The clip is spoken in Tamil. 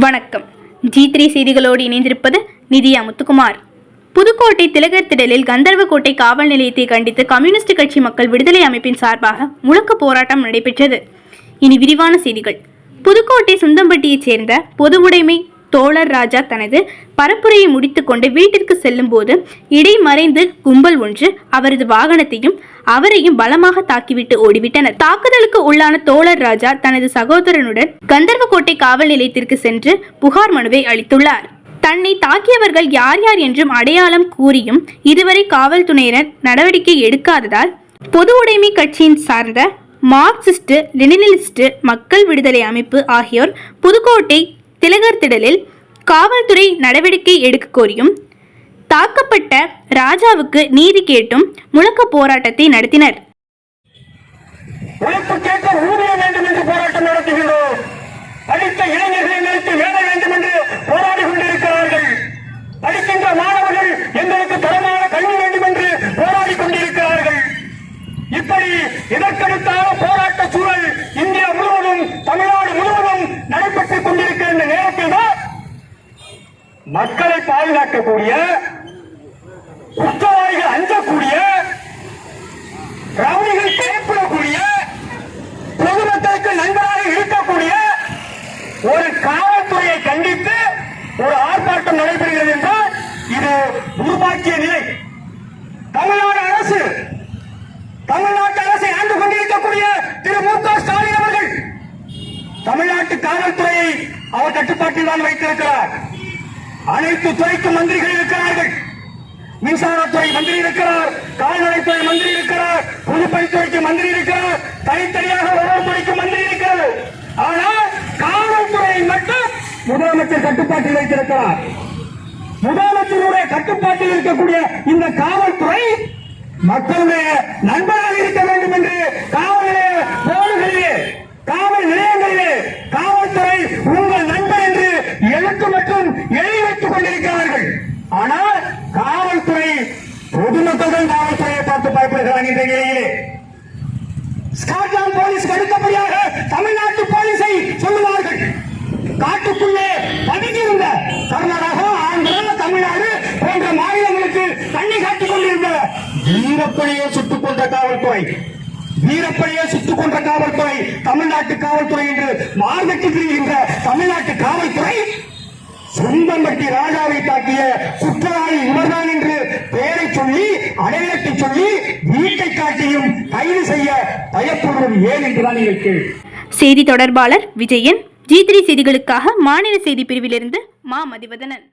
வணக்கம். ஜி த்ரீ செய்திகளோடு இணைந்திருப்பது நிதியா முத்துக்குமார். புதுக்கோட்டை திலகர் திடலில் கந்தர்வக்கோட்டை காவல் நிலையத்தை கண்டித்து கம்யூனிஸ்ட் கட்சி மக்கள் விடுதலை அமைப்பின் சார்பாக முழக்க போராட்டம் நடைபெற்றது. இனி விரிவான செய்திகள். புதுக்கோட்டை சுந்தம்பட்டியைச் சேர்ந்த பொதுவுடைமை தோழர் ராஜா தனது பரப்புரையை முடித்துக்கொண்டு வீட்டிற்கு செல்லும்போது இடைமறைந்து கும்பல் ஒன்று அவரது வாகனத்தையும் அவரையும் பலமாக தாக்கிவிட்டு ஓடிவிட்டனர். தாக்குதலுக்கு உள்ளான தோழர் ராஜா தனது சகோதரனுடன் கந்தர்வக்கோட்டை காவல் நிலையத்திற்கு சென்று புகார் மனுவை அளித்துள்ளார். தன்னை தாக்கியவர்கள் யார் யார் என்றும் அடையாளம் கூறியும் இதுவரை காவல்துறையினர் நடவடிக்கை எடுக்காததால் பொது உடைமை கட்சியின் சார்ந்த மார்க்சிஸ்ட் லெனினிஸ்ட் மக்கள் விடுதலை அமைப்பு ஆகியோர் புதுக்கோட்டை திலகர் திடலில் காவல்துறை நடவடிக்கை எடுக்க கோரியும் தாக்கப்பட்ட ராஜாவுக்கு நீதி கேட்டும் முழக்க போராட்டத்தை நடத்தினர். உழைப்புக்கேற்ற ஊதியம் வேண்டும் என்று போராட்டம் நடத்துகிறோம் படித்த இளைஞர்களை நிறுத்தி வேலை வேண்டும் என்று போராடி கொண்டிருக்கிறார்கள் படிக்கின்ற மாணவர்கள் எங்களுக்கு தரமான கல்வி வேண்டும் என்று போராடி கொண்டிருக்கிறார்கள் இப்படி இதற்கடுத்தான போராட்ட சூழல் இந்தியா முழுவதும் தமிழ்நாடு முழுவதும் நடைபெற்றுக் கொண்டிருக்கிற இந்த நேரத்தில் தான் மக்களை பாதுகாக்கக்கூடிய குற்றவாளிகள் அஞ்சக்கூடிய ரவுடிகள் பயப்படக்கூடிய பொதுமக்களுக்கு நண்பராக இருக்கக்கூடிய ஒரு காவல்துறையை கண்டித்து ஒரு ஆர்ப்பாட்டம் நடைபெறுகிறது என்றால் இது துர்பாக்கிய நிலை. தமிழ்நாடு அரசு தமிழ்நாட்டு அரசை ஆண்டு கொண்டிருக்கக்கூடிய திரு மு க ஸ்டாலின் அவர்கள் தமிழ்நாட்டு காவல்துறையை அவர் கட்டுப்பாட்டில் தான் வைத்திருக்கிறார். அனைத்து துறைக்கு மந்திரிகள் இருக்கிறார்கள். மின்சாரத்துறை மந்திரி இருக்கிறார் கால்நடைத்துறை மந்திரி இருக்கிறார் பொதுப்பணித்துறைக்கு மந்திரி இருக்கிறார் தனித்தனியாக ஒவ்வொரு துறைக்கு மந்திரி இருக்கிறது ஆனால் காவல்துறை மட்டும் முதலமைச்சர் கட்டுப்பாட்டில் வைத்திருக்கிறார். முதலமைச்சருடைய கட்டுப்பாட்டில் இருக்கக்கூடிய இந்த காவல்துறை மக்களுடைய நண்பராக இருக்க வேண்டும் என்று காவல் எழுதி வைத்துக் கொண்டிருக்கிறார்கள். ஆனால் காவல்துறை பொதுமக்களுடன் காவல்துறையை பார்த்து பயப்படுகிறாங்க இந்த நிலையிலே. ஸ்காட்லாந்து போலீஸ் அடுத்தபடியாக தமிழ்நாட்டு போலீஸை சொல்லுவார்கள். காட்டுக்குள்ளே பதுங்கியிருந்த கர்நாடகா ஆந்திரா தமிழ்நாடு போன்ற மாநிலங்களுக்கு தண்ணி காட்டிக் கொண்டிருந்த வீரப்படியை சுட்டுக் கொண்ட காவல்துறை. வீரப்படியை சுட்டுக் கொண்ட காவல்துறை தமிழ்நாட்டு காவல்துறை என்று மார்க்கெட்டு திரிகின்ற தமிழ்நாட்டு காவல்துறை சொந்தம்பட்டி ராஜாவை தாக்கிய குற்றவாளி இவர்தான் என்று பெயரை சொல்லி அடையாளத்தை சொல்லி வீட்டை காட்டியும் கைது செய்ய பயப்படுவது ஏன் என்றுதான் நீங்கள் கேள்வி. செய்தி தொடர்பாளர் விஜயன் ஜி த்ரீ செய்திகளுக்காக மாநில செய்தி பிரிவிலிருந்து மா மதிவதனன்.